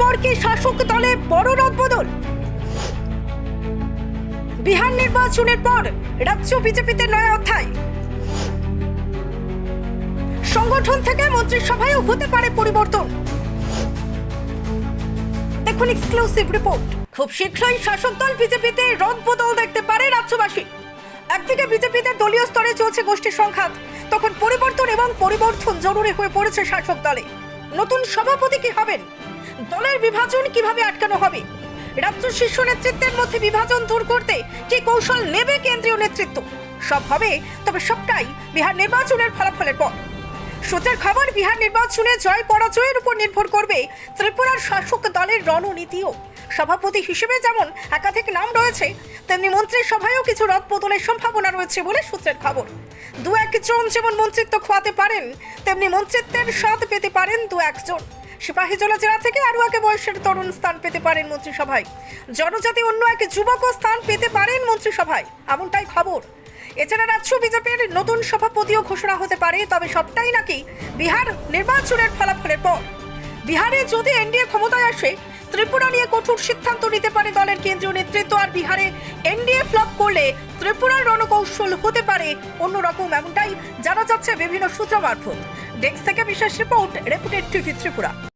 পর কি শাসক দলে বড় রদবদল বিহার নির্বাচনের পর রাজ্য বিজেপিতে নয়া অধ্যায়। সংগঠন থেকে মন্ত্রিসভায়ও হতে পারে পরিবর্তন। দেখুন এক্সক্লুসিভ রিপোর্ট খুব শীঘ্রই শাসক দল বিজেপিতে রদ বদল দেখতে পারে রাজ্যবাসী। একদিকে বিজেপিতে দলীয় স্তরে চলছে গোষ্ঠী সংঘাত। তখন পরিবর্তন এবং পরিবর্তন জরুরি হয়ে পড়েছে শাসক দলে। নতুন সভাপতি কি হবেন? দলের বিভাজন কীভাবে আটকানো হবে? রাজ্য শীর্ষ নেতৃত্বের মধ্যে বিভাজন দূর করতে কি কৌশল নেবে কেন্দ্রীয় নেতৃত্ব? সব হবে, তবে সবটাই বিহার নির্বাচনের ফলাফলের পর। সূত্রের খবর, বিহার নির্বাচনে জয় পরাজয়ের উপর নির্ভর করবে ত্রিপুরার শাসক দলের রণনীতিও। সভাপতি হিসেবে যেমন একাধিক নাম রয়েছে, তেমনি মন্ত্রিসভায়ও কিছু রদবদলের সম্ভাবনা রয়েছে বলে সূত্রের খবর। দু একজন যেমন মন্ত্রিত্ব খোয়াতে পারেন, তেমনি মন্ত্রিত্বের স্বাদ পেতে পারেন দু একজন। সিপাহীজলা জেলা থেকে আরও এক বয়সের তরুণ স্থান পেতে পারেন মন্ত্রিসভায়। জনজাতি অন্য এক যুবকও স্থান পেতে পারেন মন্ত্রিসভায়। এমনটাই খবর। এছাড়া রাজ্য বিজেপির নতুন সভাপতিও ঘোষণা হতে পারে, তবে সবটাই নাকি বিহার নির্বাচনের ফলাফলের পর। বিহারে যদি এনডিএ ক্ষমতায় আসে, ত্রিপুরা নিয়ে কঠোর সিদ্ধান্ত নিতে পারে দলের কেন্দ্রীয় নেতৃত্ব, আর বিহারে এনডিএ ফ্লপ করলে ত্রিপুরার রণকৌশল হতে পারে অন্যরকম, এমনটাই জানা যাচ্ছে বিভিন্ন সূত্র মারফত। ডেস্ক থেকে বিশেষ report, রেপুটেড TV Tripura.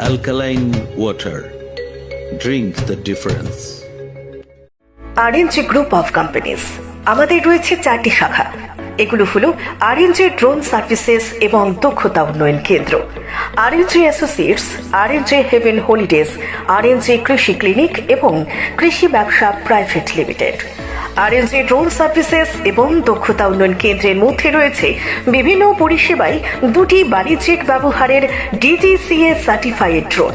alkaline water drink the difference RNG group of companies আমাদের রয়েছে চারটি শাখা। এগুলো হলো আরএনজি ড্রোন সার্ভিসেস এবং দক্ষতা উন্নয়ন কেন্দ্র। RNG associates RNG heaven holidays RNG কৃষি ক্লিনিক এবং কৃষি ব্যবসা private limited RNG drone services এবং দক্ষতা উন্নয়ন কেন্দ্রের মধ্যে রয়েছে বিভিন্ন পরিষেবায় দুটি বাণিজ্যিক ব্যবহারের ডিজিসিএ সার্টিফাইড ড্রোন।